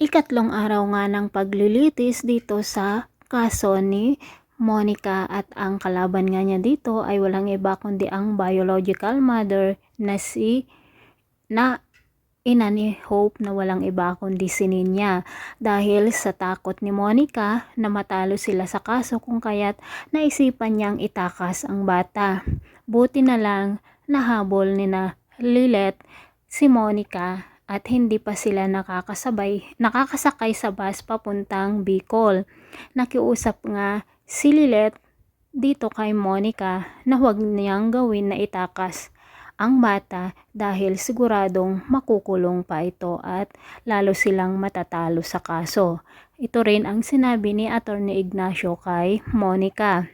ikatlong araw nga ng paglilitis dito sa kaso ni Monica at ang kalaban nga niya dito ay walang iba kundi ang biological mother na si na ina ni Hope na walang iba kundi si Ninya dahil sa takot ni Monica na matalo sila sa kaso kung kaya't naisipan niyang itakas ang bata. Buti na lang nahabol ni na Lilet si Monica at hindi pa sila nakakasabay, nakakasakay sa bus papuntang Bicol. Nakiusap nga si Lilet dito kay Monica na huwag niyang gawin na itakas ang bata dahil siguradong makukulong pa ito at lalo silang matatalo sa kaso. Ito rin ang sinabi ni Attorney Ignacio kay Monica.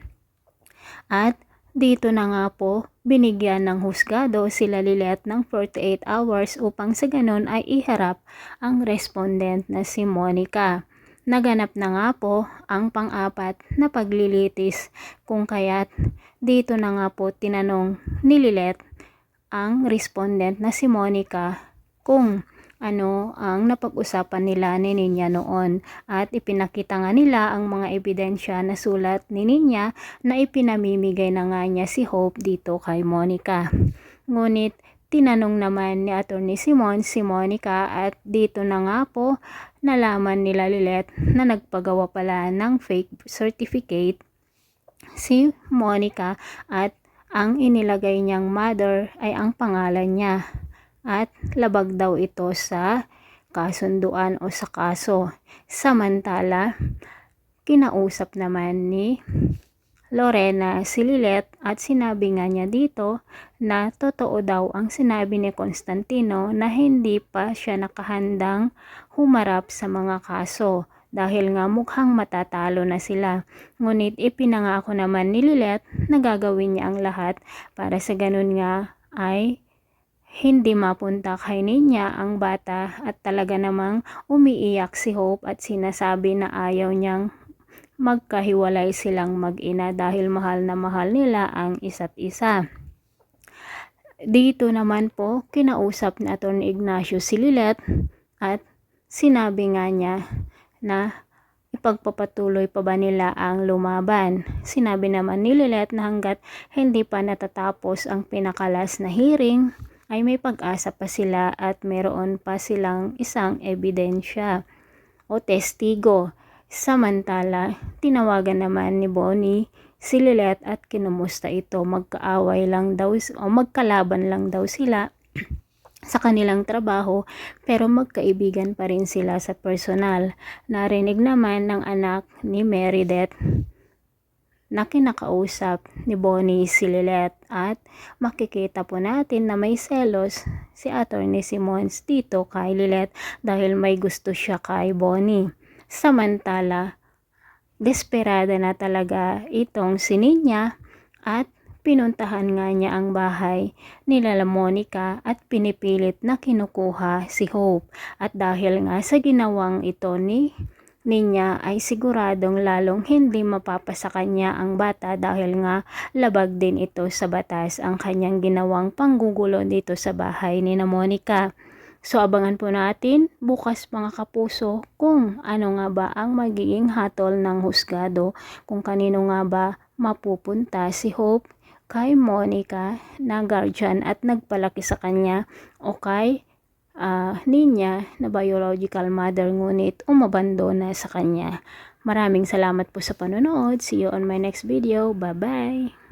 At dito na nga po, binigyan ng husgado sila Lilet ng 48 hours upang sa ganun ay iharap ang respondent na si Monica. Naganap na nga po ang pang-apat na paglilitis kung kaya't dito na nga po tinanong ni Lilet ang respondent na si Monica kung ano ang napag-usapan nila ni Ninya noon at ipinakita nga nila ang mga ebidensya na sulat ni Ninya na ipinamimigay na nga niya si Hope dito kay Monica. Ngunit tinanong naman ni Attorney Simon si Monica at dito na nga po nalaman nila Lilet na nagpagawa pala ng fake certificate si Monica at ang inilagay niyang mother ay ang pangalan niya at labag daw ito sa kasunduan o sa kaso. Samantala, kinausap naman ni Lorena si Lilet at sinabi nga niya dito na totoo daw ang sinabi ni Constantino na hindi pa siya nakahandang humarap sa mga kaso dahil nga mukhang matatalo na sila. Ngunit ipinangako naman ni Lilet na gagawin niya ang lahat para sa ganun nga ay hindi mapunta kay niya ang bata at talaga namang umiiyak si Hope at sinasabi na ayaw niyang magkahiwalay silang mag-ina dahil mahal na mahal nila ang isa't isa. Dito naman po, kinausap ni Atty. Ignacio si Lilet at sinabi nga niya na ipagpapatuloy pa ba nila ang lumaban. Sinabi naman ni Lilet na hanggat hindi pa natatapos ang pinakalas na hearing, ay may pag-asa pa sila at meron pa silang isang ebidensya o testigo. Samantala, tinawagan naman ni Bonnie si Lilet at kinumusta ito. Magkaaway lang daw o magkalaban lang daw sila sa kanilang trabaho pero magkaibigan pa rin sila sa personal. Narinig naman ng anak ni Meredith na kinakausap ni Bonnie si Lilet at makikita po natin na may selos si Attorney Simons dito kay Lilet dahil may gusto siya kay Bonnie. Samantala, desperada na talaga itong si Ninya at pinuntahan nga niya ang bahay ni Lala Monica at pinipilit na kinukuha si Hope. At dahil nga sa ginawang ito ni niya ay siguradong lalong hindi mapapasa kanya ang bata dahil nga labag din ito sa batas ang kanyang ginawang panggugulo dito sa bahay ni na Monica. So abangan po natin bukas mga kapuso kung ano nga ba ang magiging hatol ng husgado kung kanino nga ba mapupunta si Hope kay Monica na guardian at nagpalaki sa kanya o kay uh, ninya na biological mother ngunit umabandona sa kanya. Maraming salamat po sa panonood. See you on my next video. Bye-bye!